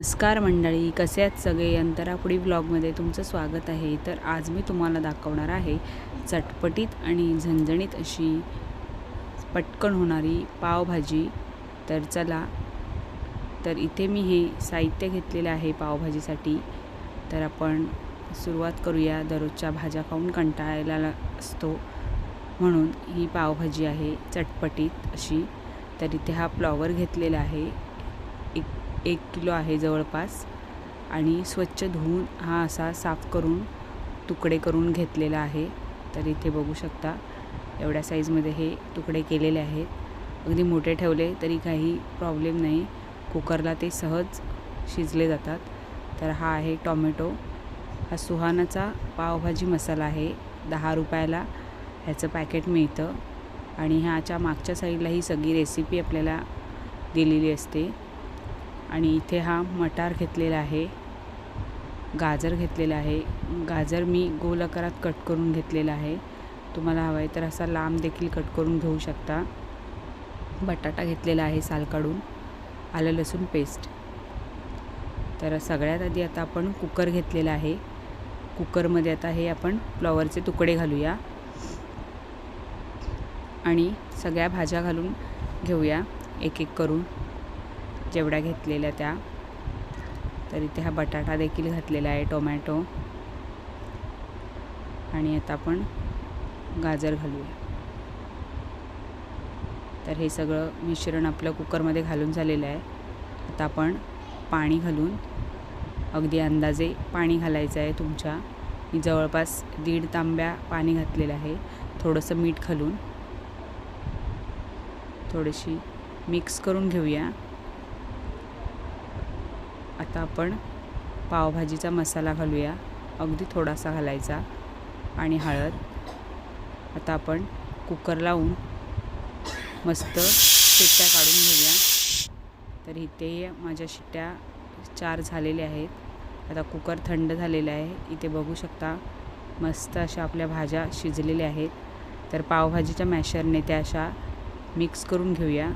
नमस्कार मंडळी कसे आहेत सगळे? अंतरापुडी ब्लॉगमध्ये तुमचं स्वागत आहे. तर आज मी तुम्हाला दाखवणार आहे चटपटीत आणि झणझणीत अशी पटकन होणारी पावभाजी. तर चला तर इथे मी हे साहित्य घेतलेलं आहे पावभाजीसाठी. तर आपण सुरुवात करूया. दररोजच्या भाज्या खाऊन कंटाळायला असतो म्हणून ही पावभाजी आहे चटपटीत अशी. तर इथे हा फ्लॉवर घेतलेला आहे. एक एक किलो आहे जवळपास. आणि स्वच्छ धुवून हा असा साफ करून तुकडे करून घेतलेला आहे. तर इथे बघू शकता एवढ्या साईजमध्ये हे तुकडे केलेले आहेत. अगदी मोठे ठेवले तरी काही प्रॉब्लेम नाही. कुकरला ते सहज शिजले जातात. तर हा आहे टॉमॅटो. हा सुहानाचा पावभाजी मसाला आहे. दहा रुपयाला ह्याचं पॅकेट मिळतं. आणि ह्याच्या मागच्या साईडला ही सगळी रेसिपी आपल्याला दिलेली असते. आणि इथे हा मटार घेतलेला आहे. गाजर घेतलेला आहे. गाजर मी गोल आकारात कट करून घेतलेला आहे. तुम्हाला हवा आहे तर असा लांब देखील कट करून घेऊ शकता. बटाटा घेतलेला आहे साल काढून. आलं लसूण पेस्ट तर सगळ्यात आधी आता आपण कुकर घेतलेला आहे. कुकरमध्ये आता हे आपण फ्लॉवरचे तुकडे घालूया. आणि सगळ्या भाज्या घालून घेऊया. एक एक करून. जेवढ्या घेतलेल्या त्या. तर इथे हा बटाटा देखील घातलेला आहे टोमॅटो. आणि आता आपण गाजर घालूया. तर हे सगळं मिश्रण आपलं कुकरमध्ये घालून झालेलं आहे. आता आपण पाणी घालून अगदी अंदाजे पाणी घालायचं आहे तुमच्या. मी जवळपास दीड तांब्या पाणी घातलेलं आहे. थोडंसं मीठ घालून थोडीशी मिक्स करून घेऊया. आता आपण पावभाजीचा मसाला घालूया. अगदी थोडासा घालायचा आणि हळद. आता आपण कुकर लावून मस्त शिट्ट्या काढून घेऊया. तर इथे माझ्या शिट्ट्या चार झालेल्या आहेत. आता कुकर थंड झालेला आहे. इथे बघू शकता मस्त अशा आपल्या भाज्या शिजलेल्या आहेत. तर पावभाजीच्या मॅशरने त्या अशा मिक्स करून घेऊया.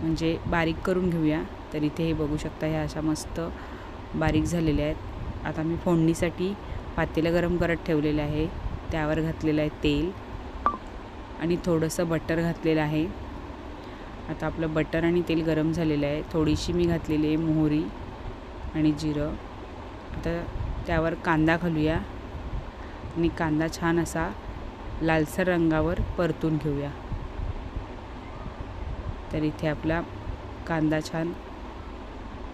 म्हणजे बारीक करून घेऊया. तर इथे हे बघू शकता ह्या अशा मस्त बारीक झालेल्या आहेत. आता मी फोडणीसाठी पातेलं गरम करत ठेवलेलं आहे. त्यावर घातलेलं आहे तेल. आणि थोडंसं बटर घातलेलं आहे. आता आपलं बटर आणि तेल गरम झालेलं आहे. थोडीशी मी घातलेली आहे मोहरी आणि जिरं. आता त्यावर कांदा घालूया. आणि कांदा छान असा लालसर रंगावर परतून घेऊया. तर इथे आपला कांदा छान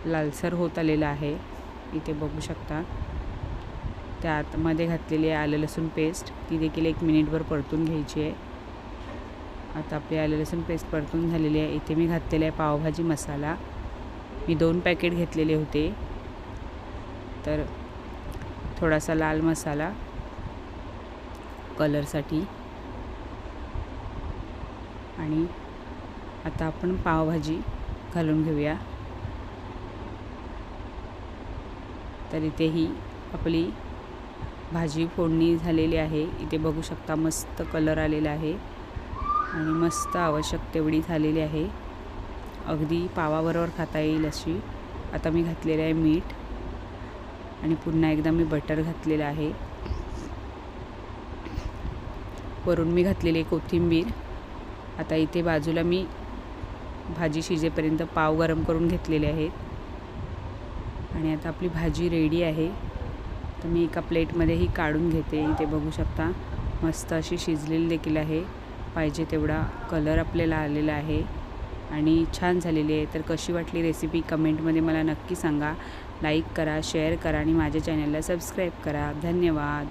लालसर होत आलेला आहे. इथे बघू शकता. त्यातमध्ये घातलेली आहे आलं लसूण पेस्ट. ती देखील एक मिनिटभर परतून घ्यायची आहे. आता आपली आलं लसूण पेस्ट परतून झालेली आहे. इथे मी घातलेला आहे पावभाजी मसाला. मी दोन पॅकेट घेतलेले होते. तर थोडासा लाल मसाला कलरसाठी. आणि आता आपण पावभाजी घालून घेऊया. तर इथेही आपली भाजी फोडणी झालेली आहे. इथे बघू शकता मस्त कलर आलेला आहे आणि मस्त आवश्यक तेवढी झालेली आहे. अगदी पावाबरोबर खाता येईल अशी. आता मी घातलेलं आहे मीठ आणि पुन्हा एकदा मी बटर घातलेलं आहे. वरून मी घातलेली आहे कोथिंबीर. आता इथे बाजूला मी भाजी शिजेपर्यंत पाव गरम करून घेतलेले आहेत आणि आता आपली भाजी रेडी आहे. तर मी एका प्लेटमध्येही काढून घेते. इथे बघू शकता मस्त अशी शिजलेली देखील आहे. पाहिजे तेवढा कलर आपल्याला आलेला आहे. आणि छान झालेली आहे. तर कशी वाटली रेसिपी कमेंटमध्ये मला नक्की सांगा. लाईक करा शेअर करा आणि माझ्या चॅनलला सबस्क्राईब करा. धन्यवाद.